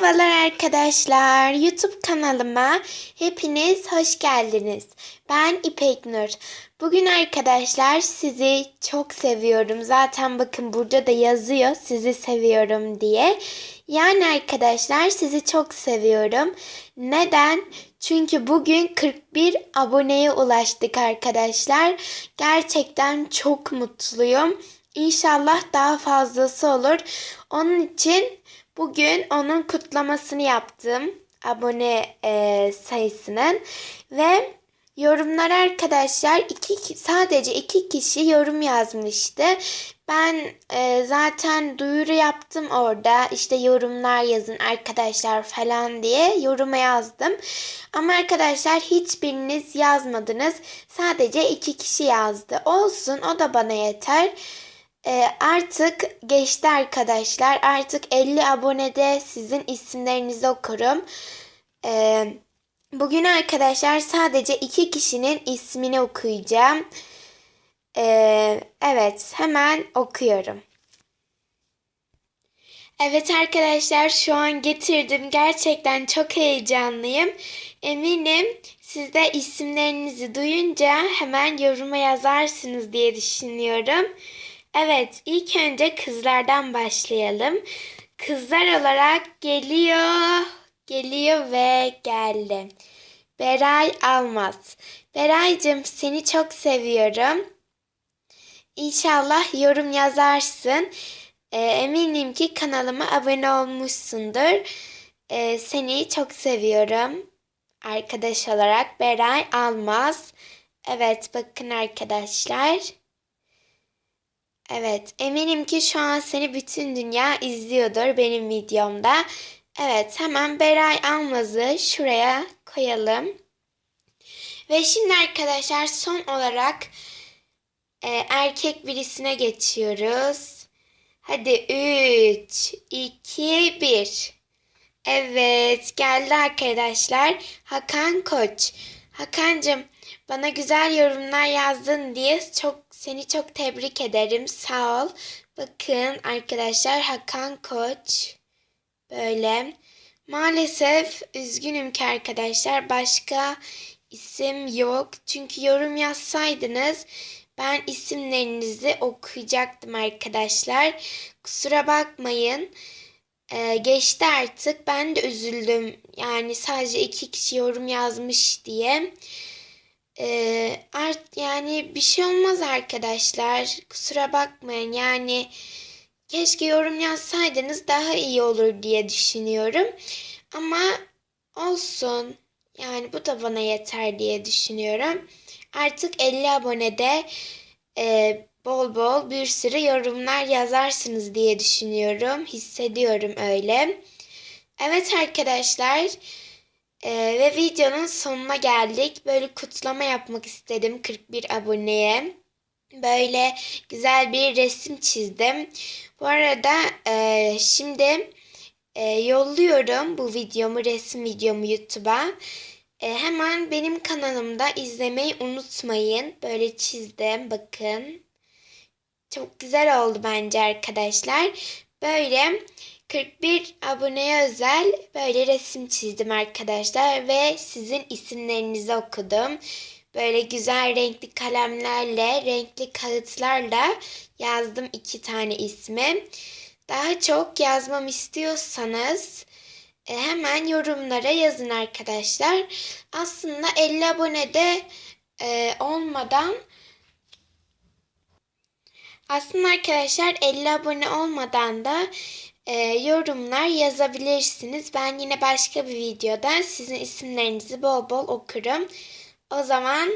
Merhabalar arkadaşlar. YouTube kanalıma hepiniz hoş geldiniz. Ben İpek Nur. Bugün arkadaşlar sizi çok seviyorum. Zaten bakın burada da yazıyor sizi seviyorum diye. Yani arkadaşlar sizi çok seviyorum. Neden? Çünkü bugün 41 aboneye ulaştık arkadaşlar. Gerçekten çok mutluyum. İnşallah daha fazlası olur. Onun için bugün onun kutlamasını yaptım. Abone e, sayısının. Ve yorumlar arkadaşlar iki, sadece iki kişi yorum yazmıştı. Ben e, zaten duyuru yaptım orada. İşte yorumlar yazın arkadaşlar falan diye yoruma yazdım. Ama arkadaşlar hiçbiriniz yazmadınız. Sadece iki kişi yazdı. Olsun o da bana yeter. E, artık geçti arkadaşlar. Artık 50 abonede sizin isimlerinizi okurum. E, bugün arkadaşlar sadece iki kişinin ismini okuyacağım. E, evet hemen okuyorum. Evet arkadaşlar şu an getirdim. Gerçekten çok heyecanlıyım. Eminim siz de isimlerinizi duyunca hemen yoruma yazarsınız diye düşünüyorum. Evet, ilk önce kızlardan başlayalım. Kızlar olarak geliyor, geliyor ve geldi. Beray Almaz. Beraycığım seni çok seviyorum. İnşallah yorum yazarsın. E, eminim ki kanalıma abone olmuşsundur. E, seni çok seviyorum. Arkadaş olarak Beray Almaz. Evet bakın arkadaşlar. Evet, eminim ki şu an seni bütün dünya izliyordur benim videomda. Evet, hemen Beray Almaz'ı şuraya koyalım. Ve şimdi arkadaşlar son olarak e, erkek birisine geçiyoruz. Hadi 3, 2, 1. Evet, geldi arkadaşlar. Hakan Koç. Hakancım bana güzel yorumlar yazdın diye çok seni çok tebrik ederim. Sağ ol. Bakın arkadaşlar Hakan Koç böyle. Maalesef üzgünüm ki arkadaşlar başka isim yok. Çünkü yorum yazsaydınız ben isimlerinizi okuyacaktım arkadaşlar. Kusura bakmayın. Ee, geçti artık. Ben de üzüldüm. Yani sadece iki kişi yorum yazmış diye. Ee, art yani bir şey olmaz arkadaşlar. Kusura bakmayın. Yani keşke yorum yazsaydınız daha iyi olur diye düşünüyorum. Ama olsun. Yani bu da bana yeter diye düşünüyorum. Artık 50 abonede e, bol bol bir sürü yorumlar yazarsınız diye düşünüyorum. Hissediyorum öyle. Evet arkadaşlar. Ee, ve videonun sonuna geldik. Böyle kutlama yapmak istedim 41 aboneye. Böyle güzel bir resim çizdim. Bu arada e, şimdi e, yolluyorum bu videomu, resim videomu YouTube'a. E, hemen benim kanalımda izlemeyi unutmayın. Böyle çizdim bakın. Çok güzel oldu bence arkadaşlar. Böyle 41 aboneye özel böyle resim çizdim arkadaşlar ve sizin isimlerinizi okudum. Böyle güzel renkli kalemlerle, renkli kağıtlarla yazdım iki tane ismi. Daha çok yazmam istiyorsanız e, hemen yorumlara yazın arkadaşlar. Aslında 50 abonede e, olmadan aslında arkadaşlar 50 abone olmadan da e, yorumlar yazabilirsiniz. Ben yine başka bir videoda sizin isimlerinizi bol bol okurum. O zaman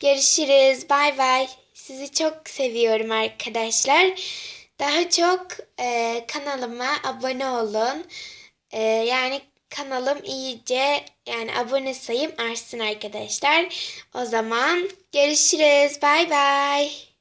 görüşürüz. Bay bay. Sizi çok seviyorum arkadaşlar. Daha çok e, kanalıma abone olun. E, yani kanalım iyice yani abone sayım artsın arkadaşlar. O zaman görüşürüz. Bay bay.